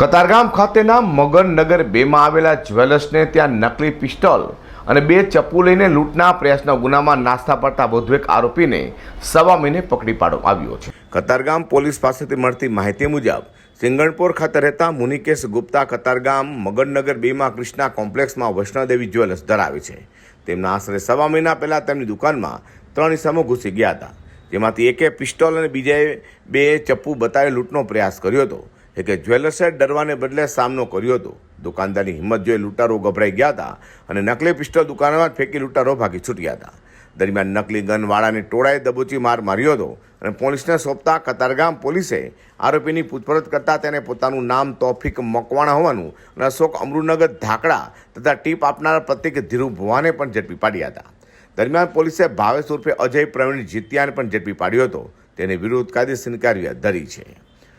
કતારગામ ખાતેના મગનનગર બેમાં આવેલા જ્વેલર્સને ત્યાં નકલી પિસ્ટોલ અને બે ચપ્પુ લઈને લૂંટના પ્રયાસના ગુનામાં નાસ્તા પડતા વધુ એક આરોપીને સવા મહિને પકડી પાડવામાં આવ્યો છે. કતારગામ પોલીસ પાસેથી મળતી માહિતી મુજબ, સિંગણપોર ખાતે રહેતા મુનિકેશ ગુપ્તા કતારગામ મગનનગર બેમાં કૃષ્ણા કોમ્પ્લેક્સમાં વૈષ્ણોદેવી જ્વેલર્સ ધરાવે છે. તેમના આશરે સવા મહિના પહેલાં તેમની દુકાનમાં ત્રણ ઇસમો ઘૂસી ગયા હતા, જેમાંથી એકે પિસ્ટોલ અને બીજાએ બે ચપ્પુ બતાવી લૂંટનો પ્રયાસ કર્યો હતો. એકે જ્વેલર્સે ડરવાને બદલે સામનો કર્યો હતો. દુકાનદારની હિંમત જોઈ લૂંટારો ગભરાઈ ગયા હતા અને નકલી પિસ્ટલ દુકાનમાં ફેંકી લૂંટારો ભાગી છૂટ્યા હતા. દરમિયાન નકલી ગનવાળાને ટોળાએ દબોચી માર માર્યો હતો અને પોલીસને સોંપતા કતારગામ પોલીસે આરોપીની પૂછપરછ કરતાં તેને પોતાનું નામ તોફિક મકવાણા હોવાનું અને અશોક અમૃનગર ધાકડા તથા ટીપ આપનારા પ્રતિક ધીરુ ભુવાને પણ ઝડપી પાડ્યા હતા. દરમિયાન પોલીસે ભાવેશ ઉર્ફે અજય પ્રવીણ જીતિયાને પણ ઝડપી પાડ્યો હતો. તેને વિરુદ્ધ કાયદેસરની કાર્યવાહી ધરી છે.